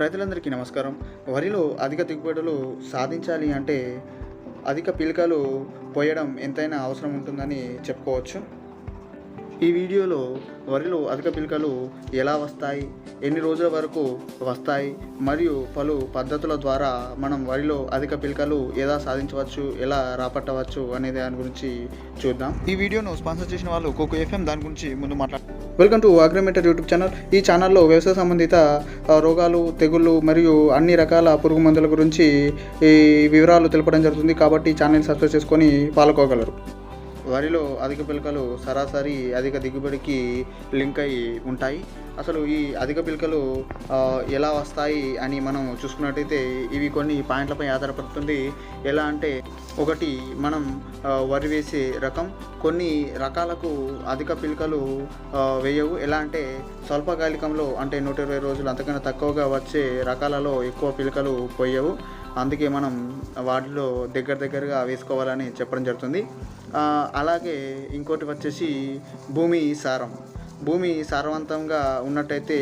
రైతులందరికీ నమస్కారం. వరిలో అధిక దిగుబడులు సాధించాలి అంటే అధిక పిలకలు పోయడం ఎంతైనా అవసరం ఉంటుందని చెప్పుకోవచ్చు. ఈ వీడియోలో వరిలో అధిక పిలకలు ఎలా వస్తాయి? ఎన్ని రోజుల వరకు వస్తాయి? మరియు పలు పద్ధతుల ద్వారా మనం వరిలో అధిక పిలకలు ఎలా సాధించవచ్చు? ఎలా రాపట్టవచ్చు అనే దాని గురించి చూద్దాం. ఈ వీడియోను స్పాన్సర్ చేసిన వాళ్ళు కోకో ఎఫ్ఎం దాని గురించి ముందు మాట్లాడు వెల్కమ్ టు అగ్రిమేటర్ యూట్యూబ్ ఛానల్. ఈ ఛానల్లో వ్యవసాయ సంబంధిత రోగాలు తెగుళ్ళు మరియు అన్ని రకాల పురుగు మందుల గురించి ఈ వివరాలు తెలపడం జరుగుతుంది. కాబట్టి ఈ ఛానల్ సబ్స్క్రైబ్ చేసుకొని పాల్గొగలరు. వరిలో అధిక పిలకలు సరాసరి అధిక దిగుబడికి లింక్ అయి ఉంటాయి. అసలు ఈ అధిక పిలకలు ఎలా వస్తాయి అని మనం చూసుకున్నట్టయితే ఇవి కొన్ని పాయింట్లపై ఆధారపడుతుంది. ఎలా అంటే ఒకటి మనం వరి వేసే రకం. కొన్ని రకాలకు అధిక పిలకలు వేయవు. ఎలా అంటే స్వల్పకాలికంలో అంటే నూట ఇరవై రోజులు అంతకన్నా తక్కువగా వచ్చే రకాలలో ఎక్కువ పిలకలు పోయవు. అందుకే మనం వాటిలో దగ్గర దగ్గరగా వేసుకోవాలని చెప్పడం జరుగుతుంది. అలాగే ఇంకోటి వచ్చేసి భూమి సారం. భూమి సారవంతంగా ఉన్నట్టయితే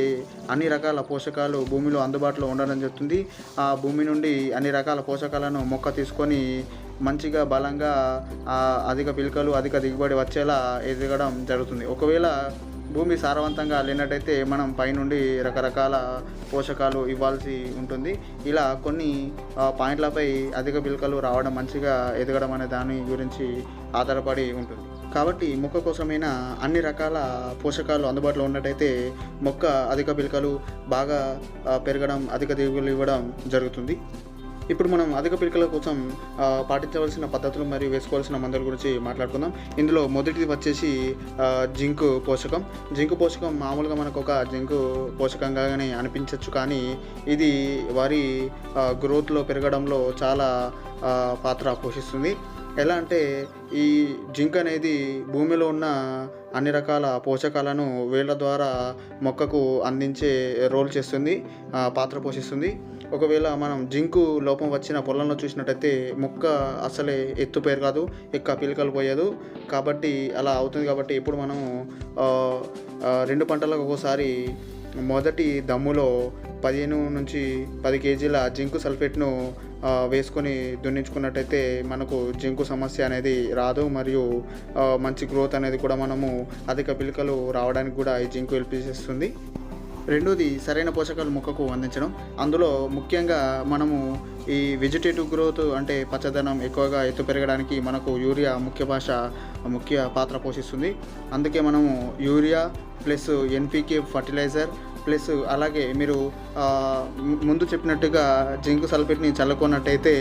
అన్ని రకాల పోషకాలు భూమిలో అందుబాటులో ఉండడం జరుగుతుంది. ఆ భూమి నుండి అన్ని రకాల పోషకాలను మొక్క తీసుకొని మంచిగా బలంగా అధిక పిలకలు అధిక దిగుబడి వచ్చేలా ఎదగడం జరుగుతుంది. ఒకవేళ భూమి సారవంతంగా లేనట్టయితే మనం పైనుండి రకరకాల పోషకాలు ఇవ్వాల్సి ఉంటుంది. ఇలా కొన్ని పాయింట్లపై అధిక పిలకలు రావడం మంచిగా ఎదగడం అనే దాని గురించి ఆధారపడి ఉంటుంది. కాబట్టి మొక్క కోసమైనా అన్ని రకాల పోషకాలు అందుబాటులో ఉన్నట్టయితే మొక్క అధిక పిలకలు బాగా పెరగడం అధిక దిగుబడులు ఇవ్వడం జరుగుతుంది. ఇప్పుడు మనం అధిక పిలకల కోసం పాటించవలసిన పద్ధతులు మరియు వేసుకోవాల్సిన మందుల గురించి మాట్లాడుకుందాం. ఇందులో మొదటిది వచ్చేసి జింకు జింక్ పోషకం. జింక్ పోషకం మామూలుగా మనకు ఒక జింక్ పోషకంగానే అనిపించవచ్చు కానీ ఇది వారి గ్రోత్లో పెరగడంలో చాలా పాత్ర పోషిస్తుంది. ఎలా అంటే ఈ జింక్ అనేది భూమిలో ఉన్న అన్ని రకాల పోషకాలను వేళ్ళ ద్వారా మొక్కకు అందించే రోల్ చేస్తుంది పాత్ర పోషిస్తుంది. ఒకవేళ మనం జింకు లోపం వచ్చిన పొలంలో చూసినట్టయితే మొక్క అసలే ఎత్తు కాదు ఎక్క పిలకలు పోయదు. కాబట్టి అలా అవుతుంది కాబట్టి ఇప్పుడు మనము రెండు పంటలకు ఒకసారి మొదటి దమ్ములో పదిహేను నుంచి పది కేజీల జింకు సల్ఫేట్ను వేసుకొని దున్నించుకున్నట్టయితే మనకు జింకు సమస్య అనేది రాదు. మరియు మంచి గ్రోత్ అనేది కూడా మనము అధిక పిలకలు రావడానికి కూడా ఈ జింకు హెల్ప్ చేస్తుంది. రెండోది సరైన పోషకాలు మొక్కకు అందించడం. అందులో ముఖ్యంగా మనము ఈ వెజిటేటివ్ గ్రోత్ అంటే పచ్చదనం ఎక్కువగా ఎత్తు పెరగడానికి మనకు యూరియా ముఖ్య భాష ముఖ్య పాత్ర పోషిస్తుంది. అందుకే మనము urea plus NPK fertiliser plus అలాగే మీరు ముందు చెప్పినట్టుగా జింక్ సల్ఫేట్ని చల్లుకున్నట్టయితే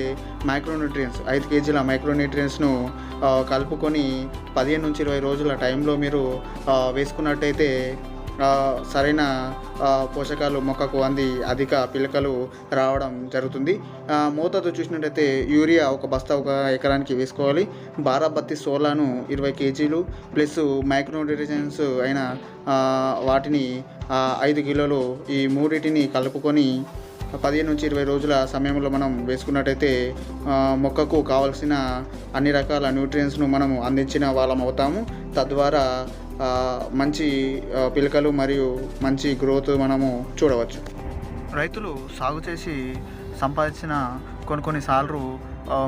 మైక్రోన్యూట్రియన్స్ ఐదు కేజీల మైక్రోన్యూట్రియన్స్ను కలుపుకొని పదిహేను నుంచి ఇరవై రోజుల టైంలో మీరు వేసుకున్నట్టయితే సరైన పోషకాలు మొక్కకు అంది అధిక పిలకలు రావడం జరుగుతుంది. మూతతో మోతాదు చూసినట్టయితే యూరియా ఒక బస్తా ఒక ఎకరానికి వేసుకోవాలి. బారాబత్తి సోలాను ఇరవై కేజీలు ప్లస్ మైక్రోన్యూట్రియన్స్ అయిన వాటిని ఐదు కిలోలు ఈ మూడింటిని కలుపుకొని పదిహేను నుంచి ఇరవై రోజుల సమయంలో మనం వేసుకున్నట్టయితే మొక్కకు కావలసిన అన్ని రకాల న్యూట్రియన్స్ను మనం అందించిన వాళ్ళం అవుతాము తద్వారా మంచి పిలకలు మరియు మంచి గ్రోత్ మనము చూడవచ్చు. రైతులు సాగు చేసి సంపాదించిన కొన్ని కొన్ని సార్లు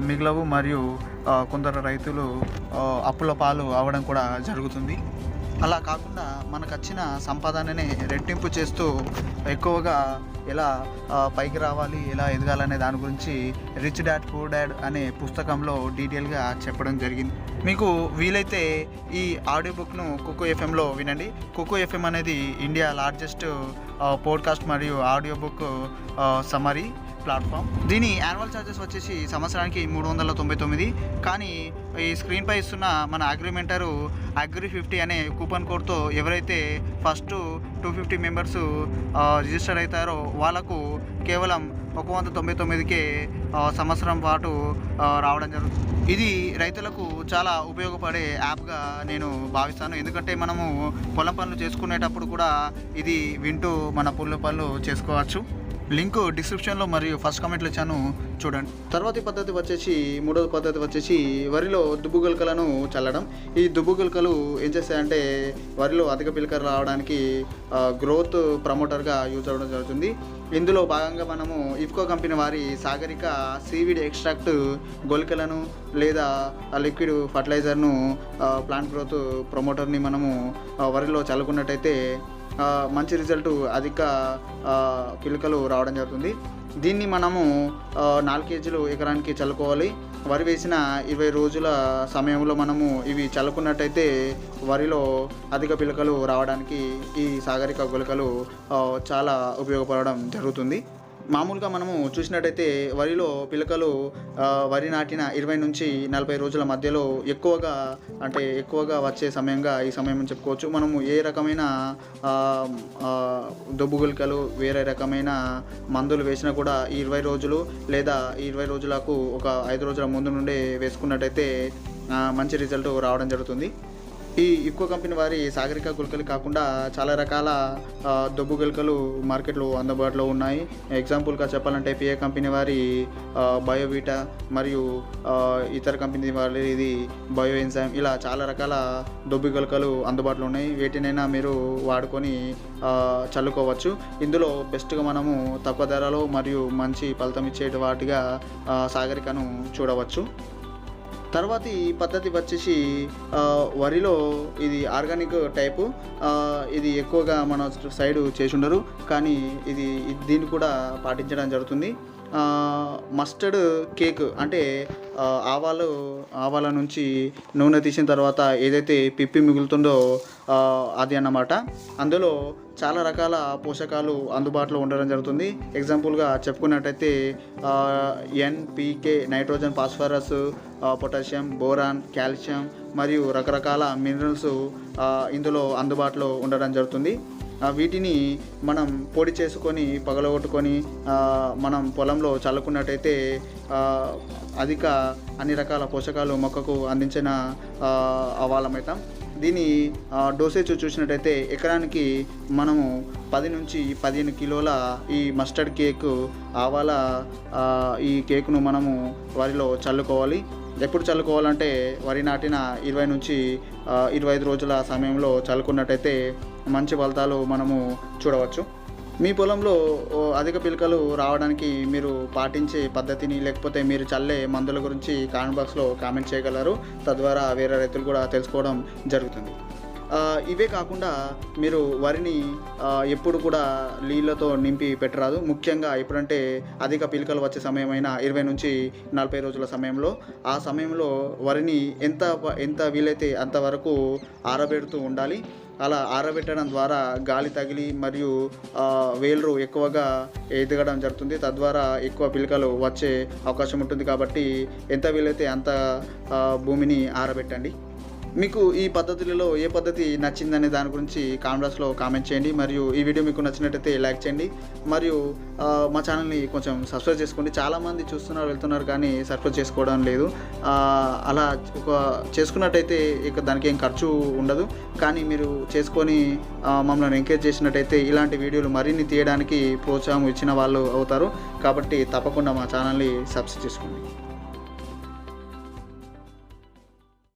మిగలవు మరియు కొందరు రైతులు అప్పుల పాలు అవడం కూడా జరుగుతుంది. అలా కాకుండా మనకు వచ్చిన సంపాదనని రెట్టింపు చేస్తూ ఎక్కువగా ఎలా పైకి రావాలి ఎలా ఎదగాలనే దాని గురించి రిచ్ డాడ్ పూర్ డాడ్ అనే పుస్తకంలో డీటెయిల్గా చెప్పడం జరిగింది. మీకు వీలైతే ఈ ఆడియో బుక్ను కుకు ఎఫ్ఎంలో వినండి. కుకు ఎఫ్ఎం అనేది ఇండియా లార్జెస్ట్ పోడ్కాస్ట్ మరియు ఆడియో బుక్ సమరీ ప్లాట్ఫామ్. దీని యాన్యువల్ ఛార్జెస్ వచ్చేసి సంవత్సరానికి మూడు వందల తొంభై తొమ్మిది. కానీ ఈ స్క్రీన్పై ఇస్తున్న మన అగ్రిమెంటరు అగ్రి ఫిఫ్టీ అనే కూపన్ కోడ్తో ఎవరైతే first two fifty members register అవుతారో వాళ్ళకు కేవలం ఒక వంద తొంభై తొమ్మిదికే సంవత్సరం పాటు రావడం జరుగుతుంది. ఇది రైతులకు చాలా ఉపయోగపడే యాప్గా నేను భావిస్తాను. ఎందుకంటే మనము పొలం పనులు చేసుకునేటప్పుడు కూడా ఇది వింటూ మన పుల్ల పనులు చేసుకోవచ్చు. లింక్ డిస్క్రిప్షన్లో మరియు ఫస్ట్ కామెంట్లో ఇచ్చాను. చూడండి. తర్వాతి పద్ధతి వచ్చేసి మూడవ పద్ధతి వచ్చేసి వరిలో దుబ్బు గులకలను చల్లడం. ఈ దుబ్బు గులకలు ఏం చేస్తాయంటే వరిలో అధిక పిలకలు రావడానికి గ్రోత్ ప్రమోటర్గా యూజ్ అవ్వడం జరుగుతుంది. ఇందులో భాగంగా మనము ఇఫ్కో కంపెనీ వారి సాగరిక సీవిడ్ ఎక్స్ట్రాక్ట్ గొలికలను లేదా లిక్విడ్ ఫర్టిలైజర్ను ప్లాంట్ గ్రోత్ ప్రమోటర్ని మనము వరిలో చల్లుకున్నట్టయితే మంచి రిజల్ట్ అధిక పిలుకలు పిలకలు రావడం జరుగుతుంది. దీన్ని మనము నాలుగు కేజీలు ఎకరానికి చల్లుకోవాలి. వరి వేసిన ఇరవై రోజుల సమయంలో మనము ఇవి చల్లుకున్నట్టయితే వరిలో అధిక పిలకలు రావడానికి ఈ సాగరిక గులకలు చాలా ఉపయోగపడడం జరుగుతుంది. మామూలుగా మనము చూసినట్టయితే వరిలో పిలకలు వరి నాటిన ఇరవై నుంచి నలభై రోజుల మధ్యలో ఎక్కువగా అంటే ఎక్కువగా వచ్చే సమయంగా ఈ సమయం అని చెప్పుకోవచ్చు. మనము ఏ రకమైన దొబ్బు గుళికలు వేరే రకమైన మందులు వేసినా కూడా ఈ ఇరవై రోజులు లేదా ఇరవై రోజులకు ఒక ఐదు రోజుల ముందు నుండే వేసుకున్నట్టయితే మంచి రిజల్ట్ రావడం జరుగుతుంది. ఈ ఎక్కువ కంపెనీ వారి సాగరిక గుళికలు కాకుండా చాలా రకాల దొబ్బు గుళికలు మార్కెట్లో అందుబాటులో ఉన్నాయి. ఎగ్జాంపుల్గా చెప్పాలంటే పిఏ కంపెనీ వారి బయోవీటా మరియు ఇతర కంపెనీ వారి ఇది బయో ఎంజైమ్ ఇలా చాలా రకాల దొబ్బు గుళికలు అందుబాటులో ఉన్నాయి. వీటినైనా మీరు వాడుకొని చల్లుకోవచ్చు. ఇందులో బెస్ట్గా మనము తక్కువ ధరలో మరియు మంచి ఫలితం ఇచ్చే వాటిగా సాగరికను చూడవచ్చు. తర్వాత ఈ పద్ధతి వచ్చేసి వరిలో ఇది ఆర్గానిక్ టైపు ఇది ఎక్కువగా మన సైడ్ చేసి ఉండరు. కానీ ఇది దీన్ని కూడా పాటించడం జరుగుతుంది. మస్టర్డ్ కేక్ అంటే ఆవాలు ఆవాల నుంచి నూనె తీసిన తర్వాత ఏదైతే పిప్పి మిగులుతుందో అది అన్నమాట. అందులో చాలా రకాల పోషకాలు అందుబాటులో ఉండడం జరుగుతుంది. ఎగ్జాంపుల్గా చెప్పుకున్నట్టయితే NPK nitrogen phosphorus potassium boron calcium మరియు రకరకాల మినరల్స్ ఇందులో అందుబాటులో ఉండడం జరుగుతుంది. వీటిని మనం పొడి చేసుకొని పగలగొట్టుకొని మనం పొలంలో చల్లుకున్నట్టయితే అధిక అన్ని రకాల పోషకాలు మొక్కకు అందించిన ఆ, అవాలమవుతాం దీని డోసేజ్ చూసినట్టయితే ఎకరానికి మనము పది నుంచి పదిహేను కిలోల ఈ మస్టర్డ్ కేక్ ఆవాల ఈ కేక్ను మనము వరిలో చల్లుకోవాలి. ఎప్పుడు చల్లుకోవాలంటే వరి నాటిన ఇరవై నుంచి ఇరవై ఐదు రోజుల సమయంలో చల్లుకున్నట్టయితే మంచి ఫలితాలు మనము చూడవచ్చు. మీ పొలంలో అధిక పిలకలు రావడానికి మీరు పాటించే పద్ధతిని లేకపోతే మీరు చల్లే మందుల గురించి కామెంట్ బాక్స్లో కామెంట్ చేయగలరు. తద్వారా వేరే రైతులు కూడా తెలుసుకోవడం జరుగుతుంది. ఇవే కాకుండా మీరు వరిని ఎప్పుడు కూడా నీళ్ళతో నింపి పెట్టరాదు. ముఖ్యంగా ఎప్పుడంటే అధిక పిలకలు వచ్చే సమయమైన ఇరవై నుంచి నలభై రోజుల సమయంలో. ఆ సమయంలో వరిని ఎంత ఎంత వీలైతే అంతవరకు ఆరబెడుతూ ఉండాలి. అలా ఆరబెట్టడం ద్వారా గాలి తగిలి మరియు వేలు ఎక్కువగా ఎదగడం జరుగుతుంది. తద్వారా ఎక్కువ పిలకలు వచ్చే అవకాశం ఉంటుంది కాబట్టి ఎంత వీలైతే అంత భూమిని ఆరబెట్టండి. మీకు ఈ పద్ధతులలో ఏ పద్ధతి నచ్చిందనే దాని గురించి కామెంట్స్లో కామెంట్ చేయండి. మరియు ఈ వీడియో మీకు నచ్చినట్టయితే లైక్ చేయండి. మరియు మా ఛానల్ని కొంచెం సబ్స్క్రైబ్ చేసుకోండి. చాలామంది చూస్తున్నారు వెళ్తున్నారు కానీ సబ్స్క్రైబ్ చేసుకోవడం లేదు. అలా ఒక చేసుకున్నట్టయితే ఇక దానికి ఏం ఖర్చు ఉండదు. కానీ మీరు చేసుకొని మమ్మల్ని ఎంకరేజ్ చేసినట్టయితే ఇలాంటి వీడియోలు మరిన్ని తీయడానికి ప్రోత్సాహం ఇచ్చిన వాళ్ళు అవుతారు. కాబట్టి తప్పకుండా మా ఛానల్ని సబ్స్క్రైబ్ చేసుకోండి.